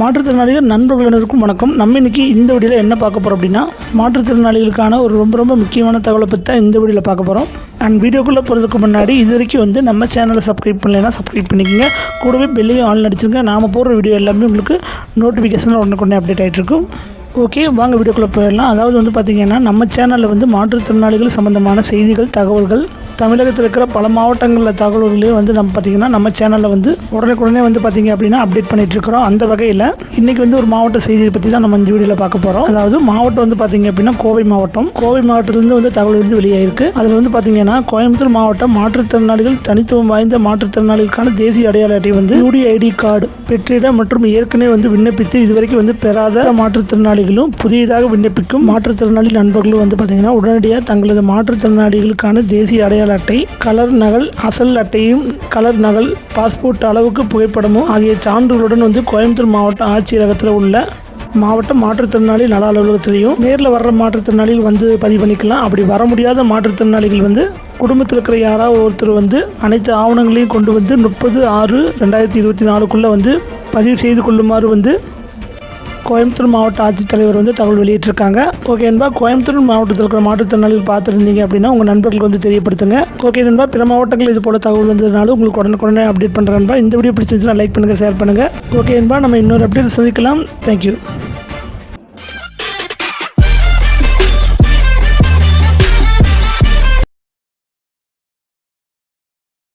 மாற்றுத்திறனாளிகள் நண்பர்கள் அனைவருக்கும் வணக்கம். நம்ம இன்னைக்கு இந்த வீடியோவில் என்ன பார்க்க போகிறோம் அப்படின்னா மாற்றுத்திறனாளிகளுக்கான ஒரு ரொம்ப ரொம்ப முக்கியமான தகவலை பற்றி தான் இந்த வீடியோவில் பார்க்க போகிறோம் அண்ட் வீடியோக்குள்ளே போகிறதுக்கு முன்னாடி இது வரைக்கும் வந்து நம்ம சேனலை சப்ஸ்கிரைப் பண்ணலைன்னா சப்ஸ்கிரைப் பண்ணிக்கோங்க. கூடவே பெல்லையும் ஆன் அடிச்சிருங்க. நாம் போடுற வீடியோ எல்லாமே உங்களுக்கு நோட்டிஃபிகேஷனில் உடனுக்குடனே அப்டேட் ஆகிட்டுருக்கும் ஓகே வாங்க வீடியோக்குள்ளே போயிடலாம். அதாவது வந்து பார்த்திங்கன்னா நம்ம சேனலில் வந்து மாற்றுத்திறனாளிகள் சம்மந்தமான செய்திகள் தகவல்கள் தமிழகத்தில் இருக்கிற பல மாவட்டங்களில் தகவல்களையும் வந்து நம்ம பார்த்திங்கன்னா நம்ம சேனலில் வந்து உடனுக்குடனே வந்து பார்த்திங்க அப்படின்னா அப்டேட் பண்ணிட்டு இருக்கிறோம். அந்த வகையில் இன்றைக்கி வந்து ஒரு மாவட்ட செய்தியை பற்றி தான் நம்ம இந்த வீடியோவில் பார்க்க போகிறோம் அதாவது மாவட்டம் வந்து பார்த்திங்க அப்படின்னா கோவை மாவட்டம். கோவை மாவட்டத்திலேருந்து வந்து தகவல் வந்து வெளியாயிருக்கு. அதில் வந்து பார்த்திங்கன்னா கோயம்புத்தூர் மாவட்டம் மாற்றுத்திறனாளிகள் தனித்துவம் வாய்ந்த மாற்றுத்திறனாளிகளுக்கான தேசிய அடையாள அட்டை வந்து யூடிஐடி கார்டு பெற்றிட மற்றும் ஏற்கனவே வந்து விண்ணப்பித்து இதுவரைக்கும் வந்து பெறாத மாற்றுத்திறனாளிகளும் புதியதாக விண்ணப்பிக்கும் மாற்றுத்திறனாளி நண்பர்களும் வந்து பார்த்திங்கன்னா உடனடியாக தங்களது மாற்றுத்திறனாளிகளுக்கான தேசிய அடையாள அட்டை கலர் நகல் அசல் அட்டையும் கலர் நகல் பாஸ்போர்ட் அளவுக்கு புகைப்படமும் ஆகிய சான்றுகளுடன் வந்து கோயம்புத்தூர் மாவட்ட ஆட்சியரகத்தில் உள்ள மாவட்ட மாற்றுத்திறனாளி நல அலுவலகத்திலையும் நேரில் வர்ற மாற்றுத்திறனாளிகள் வந்து பதிவு பண்ணிக்கலாம் அப்படி வர முடியாத மாற்றுத்திறனாளிகள் வந்து குடும்பத்தில் இருக்கிற யாராவது ஒருத்தர் வந்து அனைத்து ஆவணங்களையும் கொண்டு வந்து முப்பது ஆறு ரெண்டாயிரத்தி இருபத்தி நாலுக்குள்ளே வந்து பதிவு செய்து கொள்ளுமாறு வந்து கோயம்புத்தூர் மாவட்ட ஆட்சித்தலைவர் வந்து தகவல் வெளியிட்டிருக்காங்க. ஓகே நண்பா கோயம்புத்தூர் மாவட்டத்தில் இருக்கிற மாற்றுத்திறனாளிகள் பார்த்துருந்தீங்க அப்படின்னா உங்கள் நண்பர்களுக்கு வந்து தெரியப்படுத்துங்க. ஓகே நண்பா பிற மாவட்டங்கள் இது போல் தகவல் வந்ததுனால உங்களுக்கு உடனுக்குடனே அப்டேட் பண்ணுறேன் நண்பா. இந்த வீடியோ பிடிச்சிருந்துச்சுன்னா லைக் பண்ணுங்கள் ஷேர் பண்ணுங்கள் ஓகே நண்பா நம்ம இன்னொரு அப்டேட் சந்திக்கலாம். தேங்க்யூ